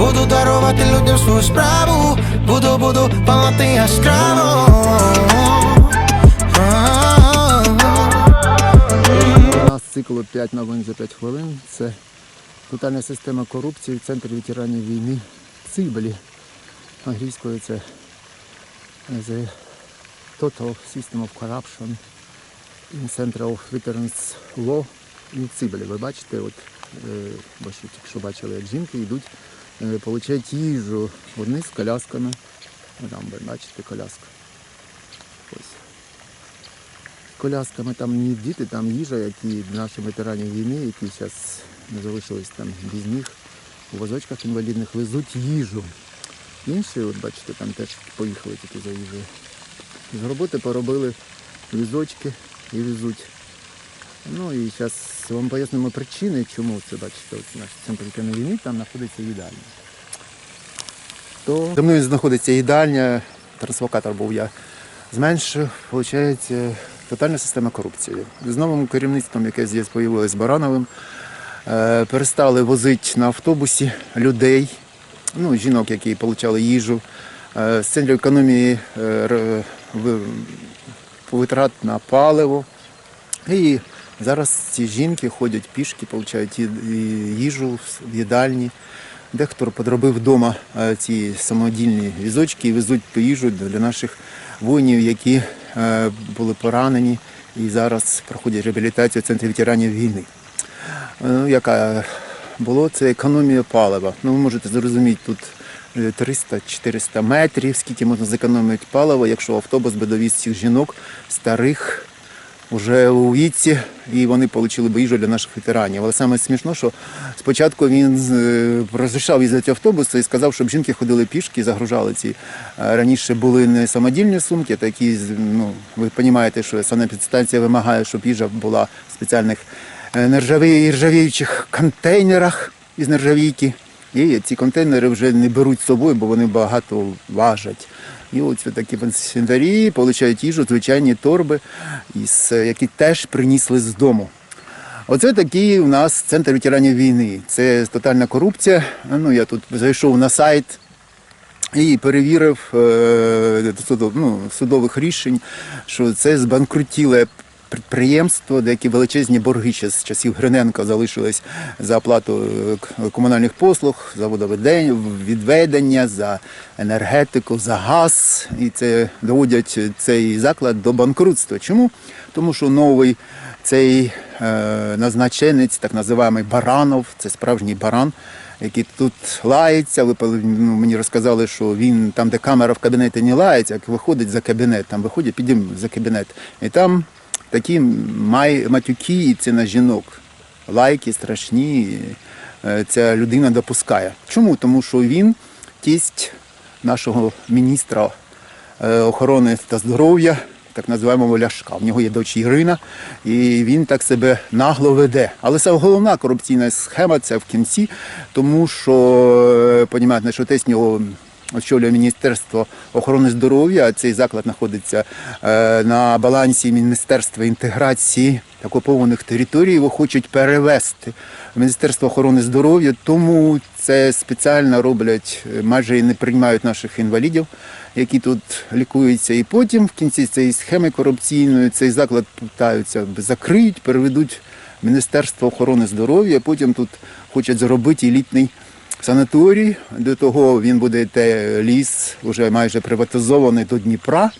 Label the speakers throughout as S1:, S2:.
S1: Буду дарувати людям свою справу, буду, буду палати яскраво.
S2: У нас цикл 5 новин за 5 хвилин. Це тотальна система корупції, центр ветеранів війни Цибелі. Англійською це The Total System of Corruption in Center of Veterans Law in Цибелі. Ви бачите, от, е, бо що бачили, як жінки йдуть, е, получають їжу. Одні з колясками. Ну, Там бачите коляска. Ось колясками там не діти, там їжа, які наші ветерані війни, які зараз не залишились там без них, у возочках інвалідних везуть їжу. Інші, от бачите, там теж поїхали тільки за їжею. З роботи поробили візочки і везуть. Ну і зараз вам пояснимо причини, чому це бачите, от наш центр ветеранів війни, там знаходиться їдальня. То за мною знаходиться їдальня, трансвокатор був я зменшив, виходить, тотальна система корупції. З новим керівництвом, яке здесь з'явилось Барановим, е, перестали возити на автобусі людей, ну, жінок, які отримали їжу. Е, З центру економії е, витрат на паливо. І зараз ці жінки ходять пішки, отримують їжу в їдальні. Дехто подробив вдома е, ці самодільні візочки і везуть по їжу для наших воїнів, які е, були поранені і зараз проходять реабілітацію в центрі ветеранів війни. Е, Ну, яка було це економія палива. Ну, ви можете зрозуміти, тут е, 300-400 метрів, скільки можна зекономити паливо, якщо автобус би довіз цих жінок старих вже у віці, і вони отримали б їжу для наших ветеранів. Але саме смішно, що спочатку він е, розрішав їздити автобуси і сказав, щоб жінки ходили пішки, загружали ці. е, Раніше були не самодільні сумки, такі, ну, ви розумієте, що санепідстанція вимагає, щоб їжа була в спеціальних е, нержаві- ржавіючих контейнерах із нержавійки. І ці контейнери вже не беруть з собою, бо вони багато важать. І ось такі пенсіонері отримують їжу, звичайні торби, е, які теж принісли з дому. Оце такий у нас центр ветеранів війни. Це тотальна корупція. Ну, я тут зайшов на сайт і перевірив е, судов, ну, судових рішень, що це збанкрутіле підприємство, деякі величезні борги ще з часів Гриненка залишились за оплату е, комунальних послуг, за водовідведення, за енергетику, за газ. І це доводять цей заклад до банкрутства. Чому? Тому що новий цей е, назначенець, так називаємо Баранов, це справжній баран, який тут лається. Ви ну, мені розказали, що він там, де камера в кабінеті не лається, як виходить за кабінет, там виходить, підемо за кабінет. І там такі матюки, і це на жінок. Лайки страшні. е, Ця людина допускає. Чому? Тому що він тість нашого міністра е, охорони та здоров'я, так називаємо Ляшка. В нього є дочь Ірина, і він так себе нагло веде. Але це головна корупційна схема, це в кінці, тому що, е, понімаєте, що тесть нього очолює Міністерство охорони здоров'я, цей заклад знаходиться е, на балансі Міністерства інтеграції окупованих територій, його хочуть перевести в Міністерство охорони здоров'я, тому це спеціально роблять, е, майже не приймають наших інвалідів, які тут лікуються. І потім в кінці цієї схеми корупційної цей заклад питаються закриють, переведуть Міністерство охорони здоров'я, потім тут хочуть зробити елітний санаторій. До того він буде йти ліс, вже майже приватизований до Дніпра.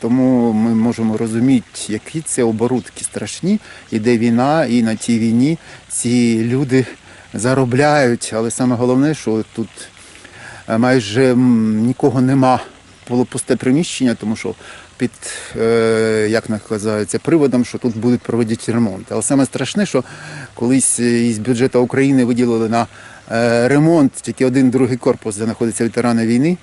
S2: Тому ми можемо розуміти, які це оборудки страшні, іде війна, і на тій війні ці люди заробляють. Але саме головне, що тут е, майже нікого нема. Було пусте приміщення, тому що під е, як називається приводом, що тут будуть проводити ремонт. Але саме страшне, що колись із бюджету України виділили на е, ремонт тільки один другий корпус, де знаходяться ветерани війни.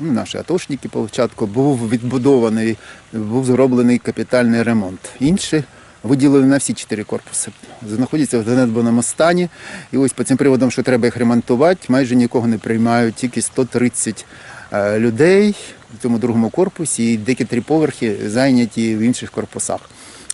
S2: Ну, наші атошники спочатку був відбудований, був зроблений капітальний ремонт. Інші виділили на всі чотири корпуси. Знаходяться в занедбаному стані. І ось по цим приводам, що треба їх ремонтувати, майже нікого не приймають, тільки 130 е, людей в цьому другому корпусі і декілька поверхи зайняті в інших корпусах.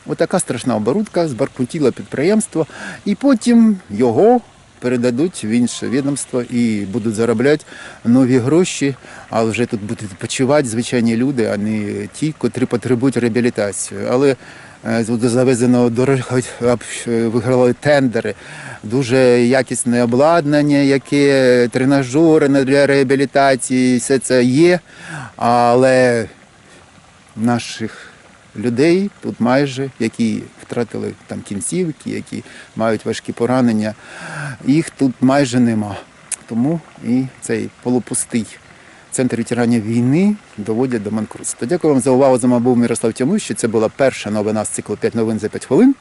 S2: Отака страшна оборудка, збаркутіло підприємство, і потім його передадуть в інше відомство і будуть заробляти нові гроші, а вже тут будуть відпочивати звичайні люди, а не ті, котрі потребують реабілітацію. Але е, з дорого е, виграли тендери, дуже якісне обладнання, яке тренажери для реабілітації, все це є. Але наших людей тут майже, які втратили там кінцівки, які мають важкі поранення, їх тут майже нема. Тому і цей полупустий центр ветеранів війни доводять до банкрутства. Дякую вам за увагу. З вами був Мирослав Тямущий. Це була перша новина з циклу 5 новин за 5 хвилин.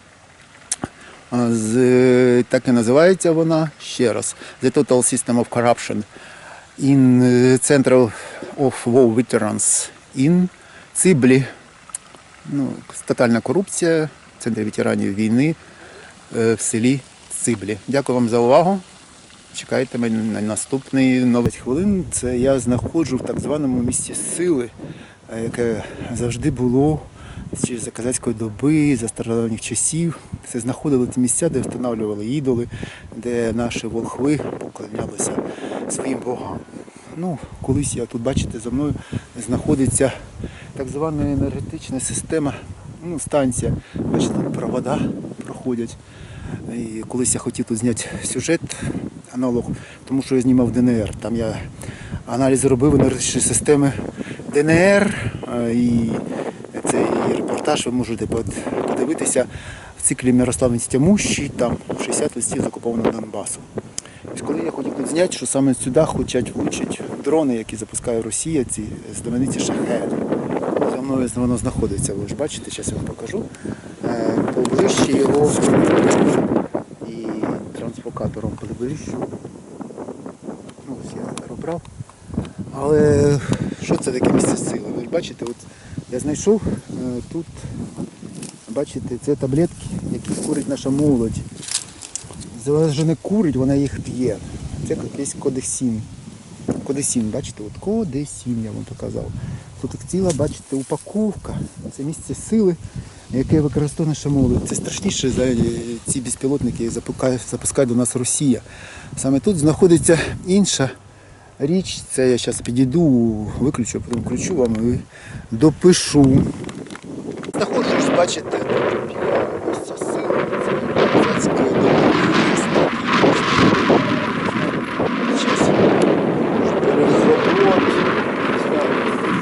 S2: З, так і називається вона ще раз. The Total System of Corruption in е, Center of War Veterans in Циблі. Ну, тотальна корупція в центрі ветеранів війни е, в селі Циблі. Дякую вам за увагу. Чекайте мене на наступний новий хвилин. Це я знаходжу в так званому місці сили, е, яке завжди було ще за казацької доби, за стародавніх часів. Це знаходили ті місця, де встановлювали ідоли, де наші волхви поклонялися своїм богам. Ну, колись я тут, бачите, за мною знаходиться так звана енергетична система, ну, станція. Бачите, тут провода проходять. І колись я хотів тут зняти сюжет, аналог, тому що я знімав ДНР. Там я аналіз робив енергетичної системи ДНР. І цей репортаж ви можете подивитися в циклі Мирослав Тямущий, там 60 листів з Донбасу. Коли я хотів тут зняти, що саме сюди хочуть влучити дрони, які запускає Росія, ці знамениті шахеди. За мною воно знаходиться, ви ж бачите, зараз я вам покажу. Е, Поближче його і трансфокатором поближче. Ну, ось я обрав. Але що це таке місце сили? Ви ж бачите, от я знайшов е, тут, бачите, це таблетки, які курить наша молодь. Вона вже не курить, вона їх п'є. Це якийсь кодексін. Кодесін, бачите, от кодесін я вам показав. Тут ціла, бачите, упаковка. Це місце сили, яке використовує наша молодь. Це страшніше за е, ці безпілотники, які запускає, до нас Росія. Саме тут знаходиться інша річ. Це я зараз підійду, виключу, включу вам і допишу. Знаходжусь, бачите, біля ось ця сила, це козацької доби. Щас перезробот,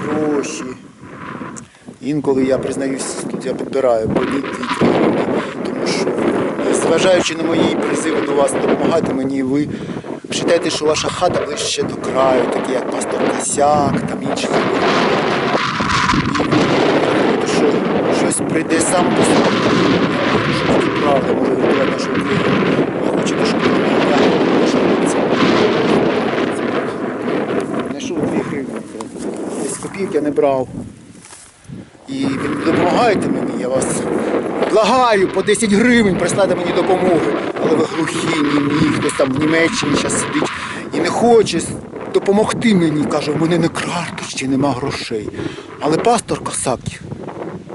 S2: гроші. Інколи я признаюсь, я підбираю політики, тому що, зважаючи на мої призиви до вас допомагати мені, ви вважаєте, що ваша хата ближче до краю, такі як пастор Косяк, там інші. І що щось прийде сам по собі. Я хочу, що це правда може врятувати нашу Україну. Я хочу, щоб Знайшов 2 гривні. Десь копійки я не брав. Допомагаєте мені, я вас благаю по 10 гривень прислати мені допомоги. Але ви глухі, німі, хтось там в Німеччині зараз сидить і не хоче допомогти мені. Каже, в мене не карточці, нема грошей. Але пастор Косак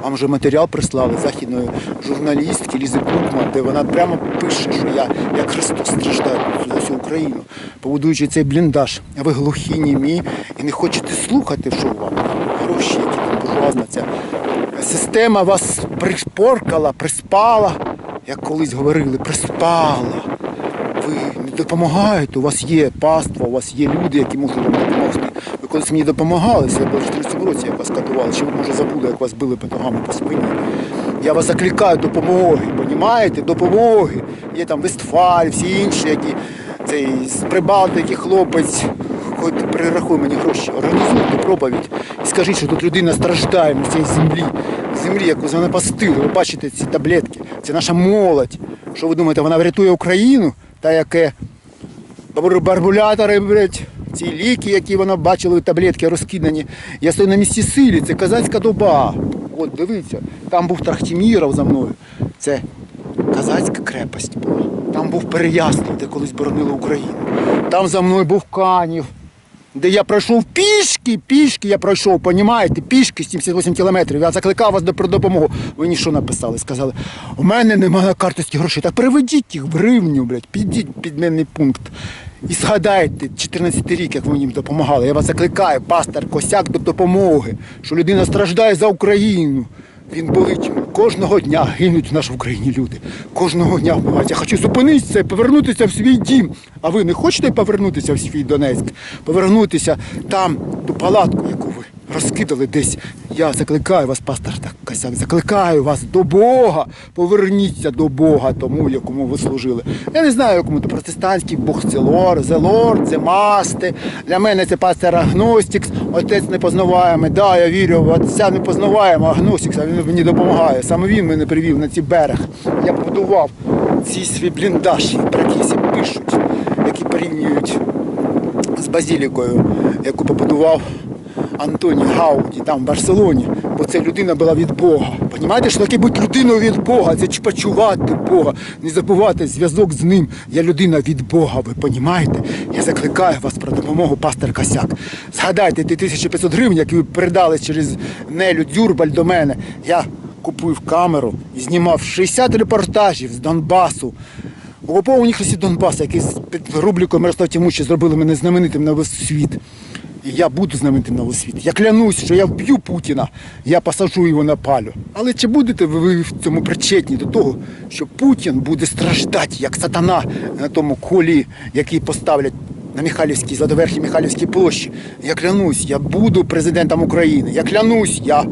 S2: вам вже матеріал прислали західної журналістки Лізи Букман, де вона прямо пише, що я як Христос страждаю за всю Україну, побудуючи цей бліндаж. А ви глухі, німі і не хочете слухати, що вам гроші, які там буржуазна ця система вас пришпоркала, приспала, як колись говорили, приспала. Ви не допомагаєте, у вас є паства, у вас є люди, які можуть вам допомогти. Ви колись мені допомагали, це було в 14 році, як вас катували, чи ви може забули, як вас били по ногами по спині. Я вас закликаю допомоги, понімаєте? Допомоги. Є там Вестфаль, всі інші, які цей з Прибалтики хлопець. Хоч перерахуй мені гроші, організуйте проповідь скажіть, що тут людина страждає на цій землі, землі, яку занапастили. Ви бачите ці таблетки, це наша молодь. Що ви думаєте, вона врятує Україну? Та яке Бар- барбулятори, блядь, ці ліки, які вона бачила, таблетки розкидані. Я стою на місці силі, це казацька доба. От дивіться, там був Трахтіміров за мною. Це казацька крепость була. Там був Переяслав, де колись боронили Україну. Там за мною був Канів, де я пройшов пішки, пішки я пройшов, понімаєте, пішки 78 кілометрів. Я закликав вас до про допомогу. Ви що написали? Сказали, у мене немає на карточці грошей. Так переведіть їх в гривню, блядь, підіть під мене пункт. І згадайте 14 рік, як ви мені допомагали. Я вас закликаю, пастор Косяк до допомоги, що людина страждає за Україну. Він болить. Кожного дня гинуть в нашій Україні люди. Кожного дня вбивають. Я хочу зупинитися повернутися в свій дім. А ви не хочете повернутися в свій Донецьк? Повернутися там, ту палатку, яку ви розкидали десь. Я закликаю вас, пастор так Косяк, закликаю вас до Бога. Поверніться до Бога, тому, якому ви служили. Я не знаю, якому то протестантський Бог це лор, це лорд, це масти. Для мене це пастор Агностікс, отець непознаваємий. Да, я вірю в отця непознаваємого Агностікса, він мені допомагає. Саме він мене привів на цей берег. Я побудував ці свій бліндаж, про який всі пишуть, які порівнюють з базілікою, яку побудував Антоні Гауді там в Барселоні, бо це людина була від Бога. Понімаєте, що таке бути людиною від Бога, це почувати Бога, не забувати зв'язок з ним. Я людина від Бога, ви понімаєте? Я закликаю вас про допомогу, пастор Косяк. Згадайте ті 1500 гривень, які ви передали через Нелю Дзюрбаль до мене. Я купив камеру і знімав 60 репортажів з Донбасу. В окупованій хресті Донбасу, які під рубрикою Мирослав Тимучі зробили мене знаменитим на весь світ. І я буду знаменитим на світ. Я клянусь, що я вб'ю Путіна, я посажу його на палю. Але чи будете ви в цьому причетні до того, що Путін буде страждати, як сатана на тому колі, який поставлять на Михайлівській, Зладоверхій Михайлівській площі? Я клянусь, я буду президентом України. Я клянусь, я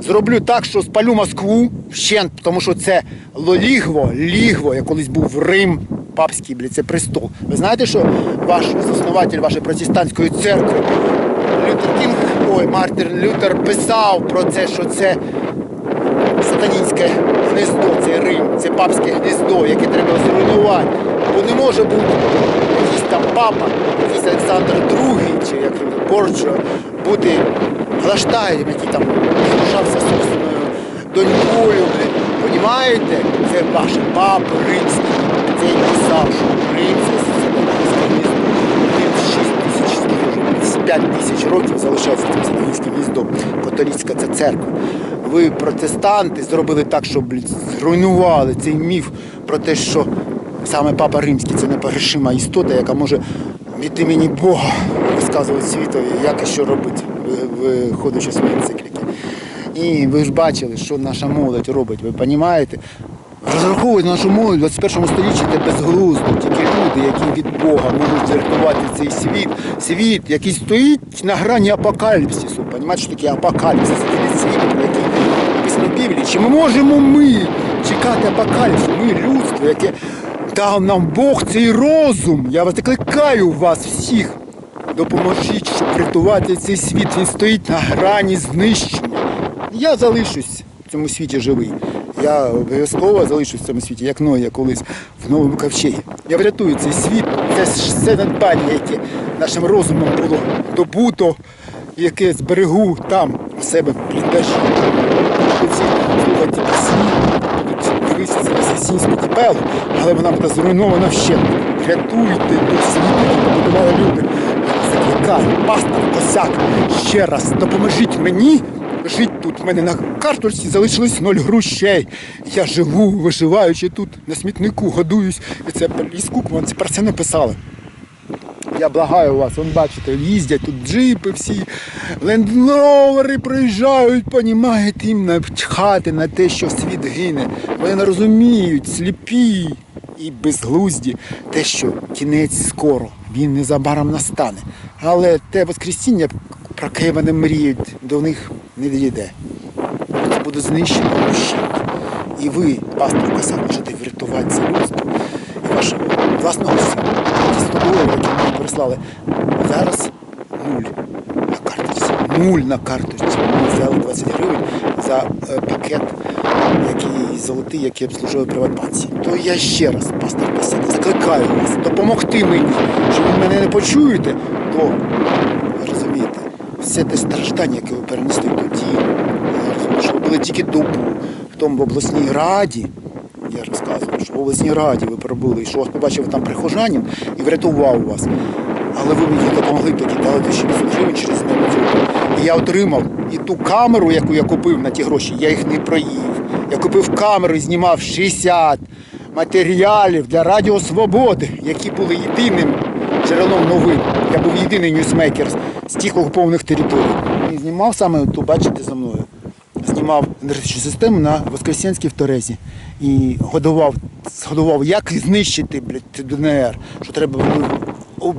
S2: Зроблю так, що спалю Москву вщент, тому що це лігво, лігво, я колись був Рим, папський, блядь, це престол. Ви знаєте, що ваш заснуватель вашої протестантської церкви Лютер Кінг, ой, Мартин Лютер писав про це, що це сатанінське гнездо, це Рим, це папське гнездо, яке треба зруйнувати. Бо не може бути якийсь там папа, якийсь Олександр II, чи як він, Борджо, бути глаштаєм, який там залишався собственною донькою. Понімаєте? Це ваш папа римський. Це і писав, що Рим це сатанінське 6 тисяч століття, 5 тисяч років залишається цим сатанінським гніздом. Католицька це церква. Ви, протестанти, зробили так, щоб зруйнували цей міф про те, що саме Папа Римський це непогрешима істота, яка може від імені Бога розказувати світові, як і що робити, ви- виходячи свої енцикліки. І ви ж бачили, що наша молодь робить, ви розумієте? Розраховують нашу молодь в 21 столітті це безглуздо. Тільки люди, які від Бога можуть врятувати цей світ, світ, який стоїть на грані апокаліпсису. Понімаєте, що таке апокаліпсис? Це світу, про який в Біблії. Чи ми можемо ми чекати апокаліпсису? Ми людство, яке дав нам Бог цей розум. Я вас закликаю вас всіх. Допоможіть, щоб врятувати цей світ. Він стоїть на грані знищення. Я залишусь в цьому світі живий. Я обов'язково залишусь в цьому світі, як Ноя колись в новому ковчегі. Я врятую цей світ. Це ж все надбання, яке нашим розумом було добуто, яке зберегу там у себе капелу, але вона буде зруйнована вщент. Рятуйте ту світ, який побудували люди. Закликаю, пастор Косяк, ще раз допоможіть мені жити тут. У мене на карточці залишилось ноль грошей. Я живу, виживаючи тут на смітнику, годуюсь. І це із Кукман про це написали. Я благаю вас, вон бачите, їздять тут джипи всі, лендровери приїжджають, понімаєте, їм начхати на те, що світ гине. Вони не розуміють, сліпі і безглузді те, що кінець скоро. Він незабаром настане. Але те Воскресіння, про яке вони мріють, до них не дійде. Це буде знищено вщент. І ви, пастор Касак, можете врятувати це людство і вашого власного сина. Ті 100 доларів, які прислали, зараз нуль. Нуль на карточці. Ми взяли 20 гривень за е, пакет, який золотий, який обслужили в Приватбанці. То я ще раз, пастор Касак, закликаю вас допомогти мені, що ви мене не почуєте, то ви розумієте, все те страждання, яке ви перенесли тоді, я що ви були тільки добу в тому в обласній раді. Я розказував, що в обласній раді ви пробули, що вас побачив там прихожанин і врятував вас. Але ви мені допомогли тоді дали 1500 гривень через Небезу. Я отримав і ту камеру, яку я купив на ті гроші, я їх не проїв. Я купив камеру і знімав 60 матеріалів для Радіо Свободи, які були єдиним джерелом новин. Я був єдиний ньюсмейкер з тих окупованих територій. І знімав саме ту, бачите, за мною. Знімав енергетичну систему на Воскресенській в Торезі. І годував, згодував, як знищити блядь, ДНР, що треба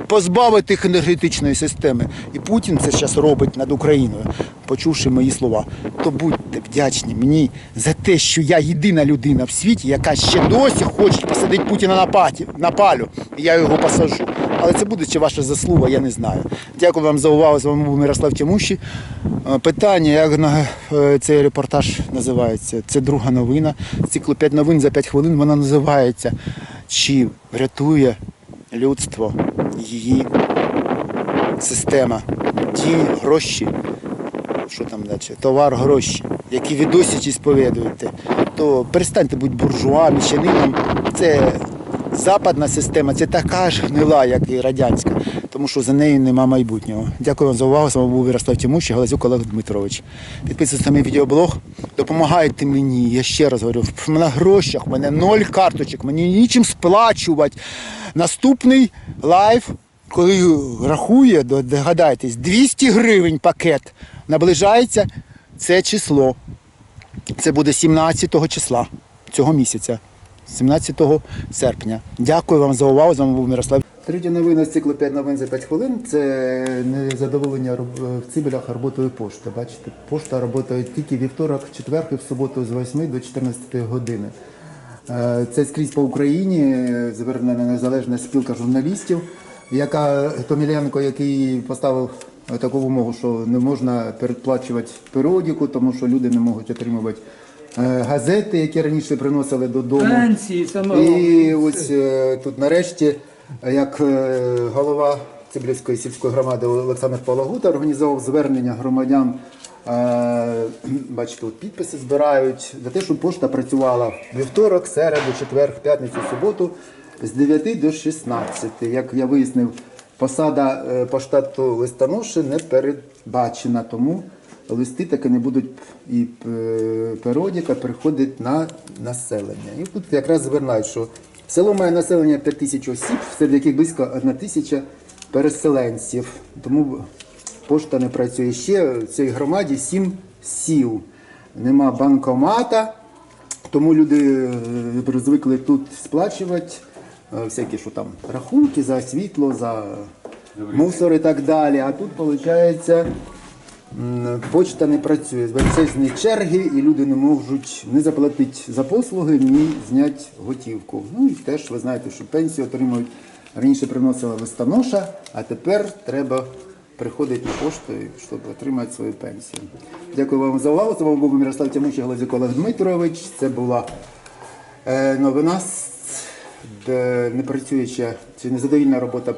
S2: позбавити їх енергетичної системи. І Путін це зараз робить над Україною, почувши мої слова. То будьте вдячні мені за те, що я єдина людина в світі, яка ще досі хоче посадити Путіна на, паті, на палю. І я його посаджу. Але це буде чи ваша заслуга, я не знаю. Дякую вам за увагу. З вами був Мирослав Тямущий. Е, Питання, як е, цей репортаж називається? Це друга новина. З циклу 5 новин за 5 хвилин вона називається Чи врятує людство її система? Ті гроші, що там далі, товар, гроші, які ви досі чи сповідуєте, то перестаньте бути буржуа, міщанином. Це западна система, це така ж гнила, як і радянська, тому що за нею нема майбутнього. Дякую вам за увагу. З вами був Ярослав Тимущий, Галазюк Олег Дмитрович. Підписуйтесь на мій відеоблог, допомагайте мені. Я ще раз говорю, мене грошах, в мене ноль карточок, мені нічим сплачувати. Наступний лайв коли рахує, догадайтесь, 200 гривень пакет наближається це число. Це буде 17 числа цього місяця, 17 серпня. Дякую вам за увагу. З вами був Мирослав. Третя новина з циклу 5 новин за 5 хвилин. Це незадоволення в Цибелях роботою пошти. Бачите, пошта працює тільки вівторок, четвер і в суботу з 8 до 14 години. Е, Це скрізь по Україні е, звернена незалежна спілка журналістів, яка Томіленко, який поставив таку вимогу, що не можна передплачувати періодику, тому що люди не можуть отримувати е, газети, які раніше приносили додому.
S3: Саме
S2: І ось е, тут нарешті, як е, голова Цибрівської сільської громади Олександр Палагута організував звернення громадян. е, Бачите, тут підписи збирають за те, щоб пошта працювала вівторок, середу, четвер, п'ятницю, суботу з 9 до 16. Як я вияснив, посада е, по штату не передбачена, тому листи таки не будуть і періодика переходить на населення. І тут якраз звернають, що село має населення 5 тисяч осіб, серед яких близько 1 тисяча переселенців. Тому пошта не працює ще в цій громаді 7 сіл. Нема банкомата, тому люди е, звикли тут сплачувати е, всякі що там рахунки за світло, за мусор і так далі. А тут виходить. Почта не працює, величезні черги, і люди не можуть не заплатити за послуги, ні зняти готівку. Ну і теж ви знаєте, що пенсію отримують. Раніше приносила листоноша, а тепер треба приходити на пошту, щоб отримати свою пенсію. Дякую вам за увагу. З вами був Мирослав Тямучий, Глазюк Олег Дмитрович. Це була е, новина, де не працююча чи незадовільна робота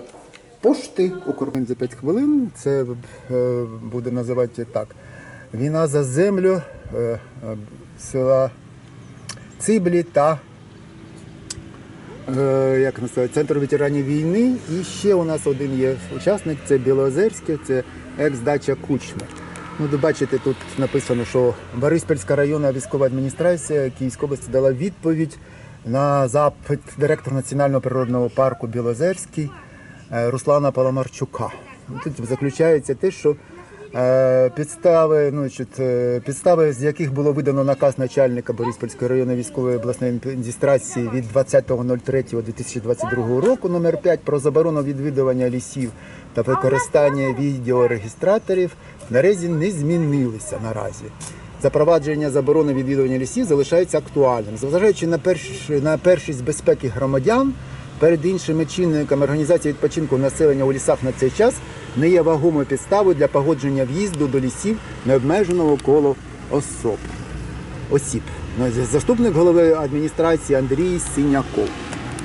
S2: пошти Укрмен за 5 хвилин. Це е, буде називати так. Війна за землю е, е, села Циблі та як називається, Центр ветеранів війни. І ще у нас один є учасник, це Білоозерське, це екс-дача Кучма. Ну, бачите, тут написано, що Бориспільська районна військова адміністрація Київської області дала відповідь на запит директора Національного природного парку Білозерський Руслана Паламарчука. Ну, Тут заключається те, що Е, Підстави, ну, е, підстави, з яких було видано наказ начальника Бориспільської районної військової обласної адміністрації від 20.03.2022 року номер 5 про заборону відвідування лісів та використання відеорегістраторів наразі не змінилися наразі. Запровадження заборони відвідування лісів залишається актуальним, зважаючи на перш на першість безпеки громадян. Перед іншими чинниками організації відпочинку населення у лісах на цей час не є вагомою підставою для погодження в'їзду до лісів необмеженого коло особ. осіб. Заступник голови адміністрації Андрій Синяков.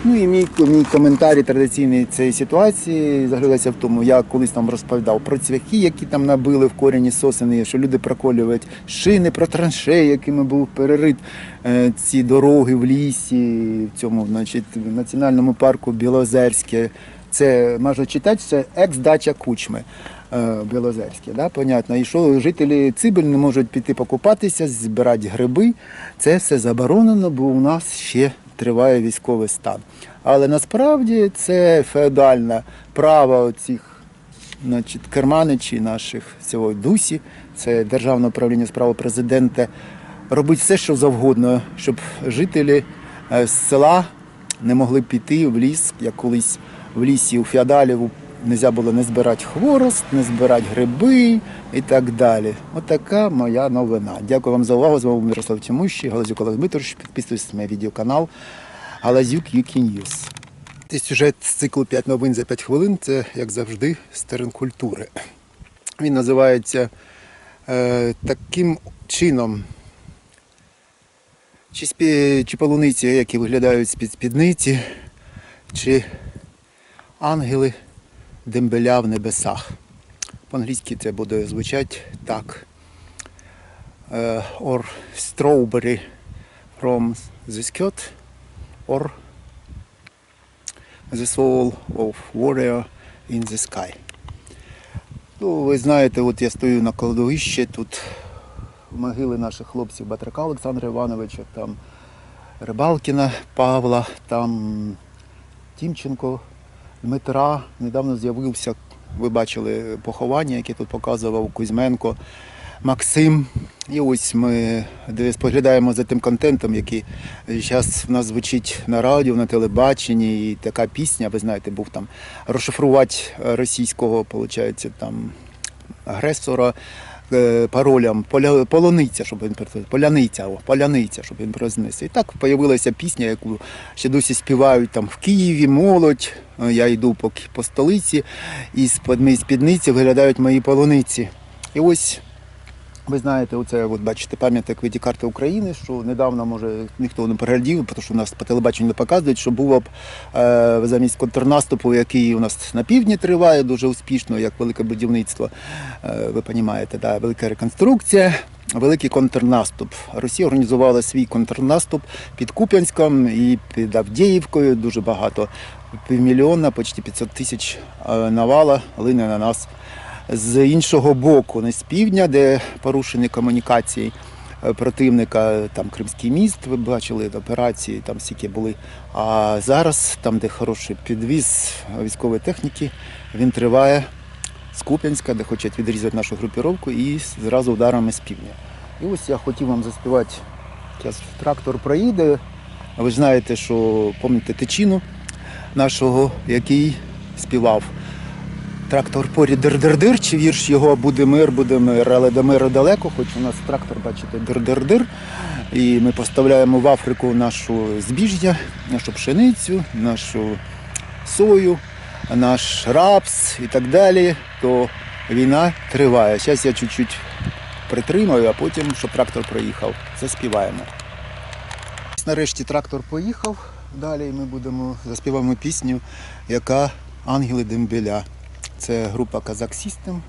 S2: Ну і мій, мій коментарі традиційний цієї ситуації заглядався в тому, я колись там розповідав про цвяхи, які там набили в корені сосени, що люди проколюють шини, про траншеї, якими був перерит е, ці дороги в лісі, в цьому значить, в національному парку Білозерське. Це можна читати, це екс-дача Кучми. е, Білозерське, да, понятно. І що жителі Цибель не можуть піти покупатися, збирати гриби. Це все заборонено, бо у нас ще триває військовий стан. Але насправді це феодальне право цих значить, керманичів наших цього дусі, це Державне управління справи президента, робить все, що завгодно, щоб жителі е, села не могли піти в ліс, як колись в лісі у феодалів не можна було не збирати хворост, не збирати гриби і так далі. Отака моя новина. Дякую вам за увагу. З вами Мирослав Тимущий, Галазюк Олег Дмитрович. Підписуйтесь на мій відеоканал Галазюк News. Сюжет з циклу 5 новин за 5 хвилин. Це, як завжди, з теренкультури. Він називається е, таким чином. Чи, спі, чи полуниці, які виглядають з-під спідниці, чи ангели дембеля в небесах. По-англійськи це буде звучати так. Е, or strawberry from the skirt, or the soul of warrior in the sky. Ну, ви знаєте, от я стою на кладовищі, тут могили наших хлопців Батрака Олександра Івановича, там Рибалкіна Павла, там Тімченко Дмитра. Недавно з'явився, ви бачили поховання, яке тут показував Кузьменко. Максим. І ось ми споглядаємо за тим контентом, який зараз в нас звучить на радіо, на телебаченні. І така пісня, ви знаєте, був там розшифрувати російського, виходить, там агресора е, паролям полониця, щоб він поляниця, о, поляниця, щоб він произнес. І так з'явилася пісня, яку ще досі співають там в Києві, молодь. Е, Я йду по, по столиці, і з-під спідниці виглядають мої полуниці. І ось ви знаєте, оце от бачите пам'ятник виді карти України, що недавно, може, ніхто не переглядів, тому що у нас по телебаченню не показують, що було б е, замість контрнаступу, який у нас на півдні триває дуже успішно, як велике будівництво. Е, ви розумієте, да, велика реконструкція. Великий контрнаступ. Росія організувала свій контрнаступ під Куп'янськом і під Авдіївкою. Дуже багато півмільйона, почти 500 тисяч е, навала лине на нас з іншого боку, не з півдня, де порушені комунікації е, противника, там Кримський міст, ви бачили операції, там стільки були. А зараз, там, де хороший підвіз військової техніки, він триває з Куп'янська, де хочуть відрізати нашу групіровку і зразу ударами з півдня. І ось я хотів вам заспівати. Зараз трактор проїде. Ви знаєте, що пам'ятаєте тичину нашого, який співав. Трактор поряд дир-дир-дир, чи вірш його буде мир, буде мир, але до миру далеко, хоч у нас трактор, бачите, дир-дир-дир. І ми поставляємо в Африку нашу збіжжя, нашу пшеницю, нашу сою, наш рапс і так далі. То війна триває. Зараз я чуть-чуть притримаю, а потім, щоб трактор проїхав, заспіваємо. Нарешті трактор поїхав. Далі ми будемо заспіваємо пісню, яка Ангели Дембеля. Це група Казак System.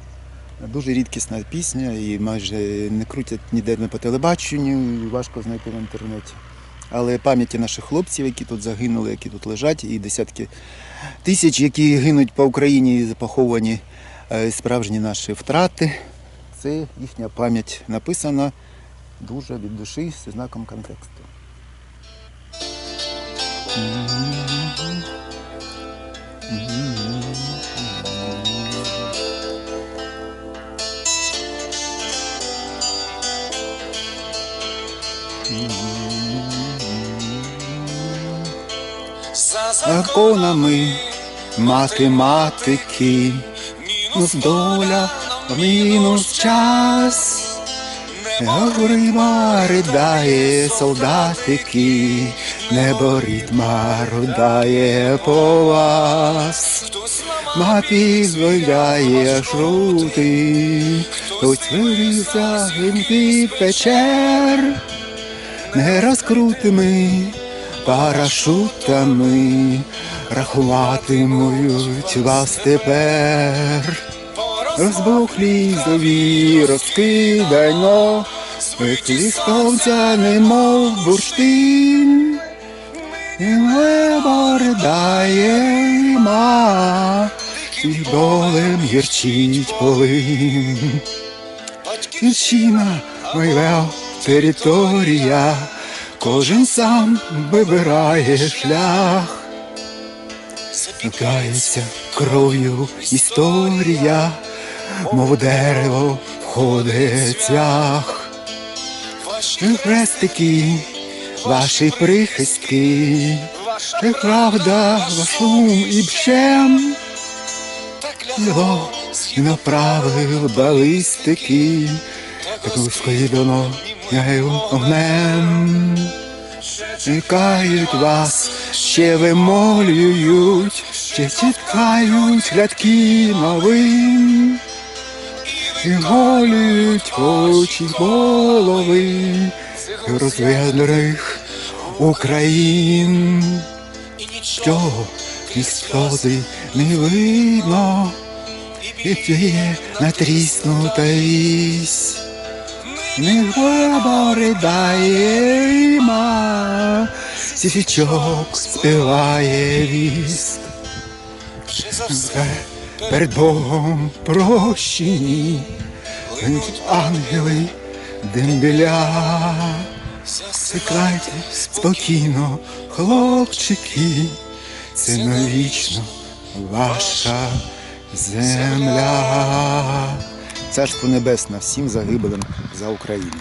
S2: Дуже рідкісна пісня і майже не крутять ніде не по телебаченню, і важко знайти в інтернеті. Але пам'яті наших хлопців, які тут загинули, які тут лежать, і десятки тисяч, які гинуть по Україні і поховані е, справжні наші втрати. Це їхня пам'ять написана дуже від душі зі знаком контексту. Законами математики, мінус доля, мінус час. Грима ридає солдатики, небо ритма ридає по вас. Мапі зволяє шрути, хтось вирився гинки печер, розкрутими парашутами, рахуватимуть вас тепер. Розбухлі зові розкидайно, Пеклі сонця, немов бурштин, і небо ридає ма, і болем гірчить полин. Батьківщина, моя територія, кожен сам вибирає шлях. Смикається кров'ю історія, мов дерево входить цвях. Хрестики, ваші прихистки, правда, ваш ум і бщем. Його направив балістики, таку скоїдано яю огнем. Чекають вас, ще вимолюють, ще чекають глядки новин, і голюють очі голови розведених Україн. Чого і сльози не видно, і тіє натріснута вісь. Не глибо ридає ма, січок співає віск. Все перед Богом прощені, линуть ангели дембеля. Сикайте спокійно, хлопчики, це навічно ваша земля. Царство небесне всім загиблим за Україну.